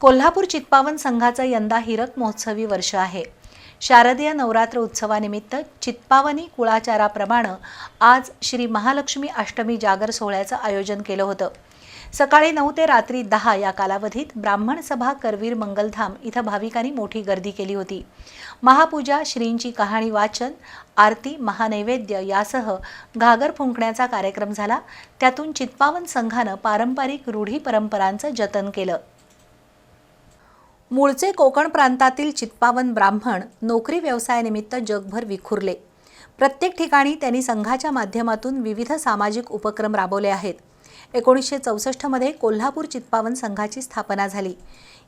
कोल्हापूर चित्पावन संघाचं यंदा हिरक महोत्सवी वर्ष आहे. शारदीय नवरात्र उत्सवानिमित्त चित्पावनी कुळाचाराप्रमाणे आज श्री महालक्ष्मी अष्टमी जागर सोहळ्याचं आयोजन केलं होतं. सकाळी नऊ ते रात्री दहा या कालावधीत ब्राह्मण सभा करवीर मंगलधाम इथं भाविकांनी मोठी गर्दी केली होती. महापूजा श्रींची कहाणी वाचन आरती महानैवेद्य यासह घागर फुंकण्याचा कार्यक्रम झाला. त्यातून चित्पावन संघानं पारंपरिक रूढी परंपरांचं जतन केलं. मूळचे कोकण प्रांतातील चित्पावन ब्राह्मण नोकरी व्यवसायानिमित्त जगभर विखुरले. प्रत्येक ठिकाणी त्यांनी संघाच्या माध्यमातून विविध सामाजिक उपक्रम राबवले आहेत. एकोणीसशे चौसष्टमध्ये कोल्हापूर चित्पावन संघाची स्थापना झाली.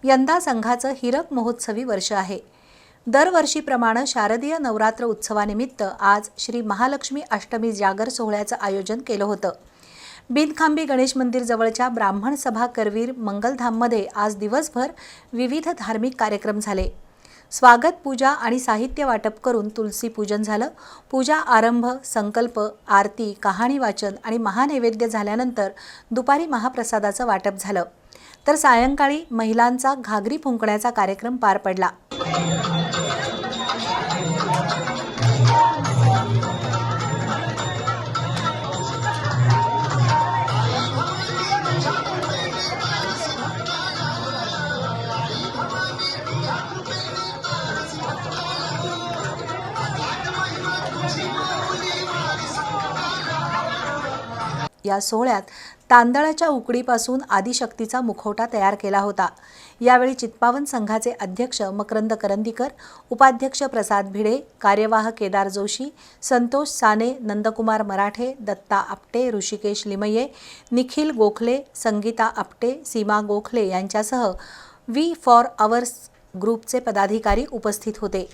यंदा संघाचं हिरक महोत्सवी वर्ष आहे. दरवर्षीप्रमाणे शारदीय नवरात्र उत्सवानिमित्त आज श्री महालक्ष्मी अष्टमी जागर सोहळ्याचं आयोजन केलं होतं. बिनखांबी गणेश मंदिर जवळच्या ब्राह्मण सभा करवीर मंगलधाममध्ये आज दिवसभर विविध धार्मिक कार्यक्रम झाले. स्वागत पूजा आणि साहित्य वाटप करून तुलसी पूजन झालं. पूजा आरंभ संकल्प आरती कहाणी वाचन आणि महानैवेद्य झाल्यानंतर दुपारी महाप्रसादाचं वाटप झालं. तर सायंकाळी महिलांचा घागरी फुंकण्याचा कार्यक्रम पार पडला. या सोहळ्यात तांदळाच्या उकडीपासून आदिशक्तीचा मुखवटा तयार केला होता. यावेळी चित्पावन संघाचे अध्यक्ष मकरंद करंदीकर उपाध्यक्ष प्रसाद भिडे कार्यवाह केदार जोशी संतोष साने नंदकुमार मराठे दत्ता आपटे ऋषिकेश लिमये निखिल गोखले संगीता आपटे सीमा गोखले यांच्यासह वी फॉर अवर्स ग्रुपचे पदाधिकारी उपस्थित होते.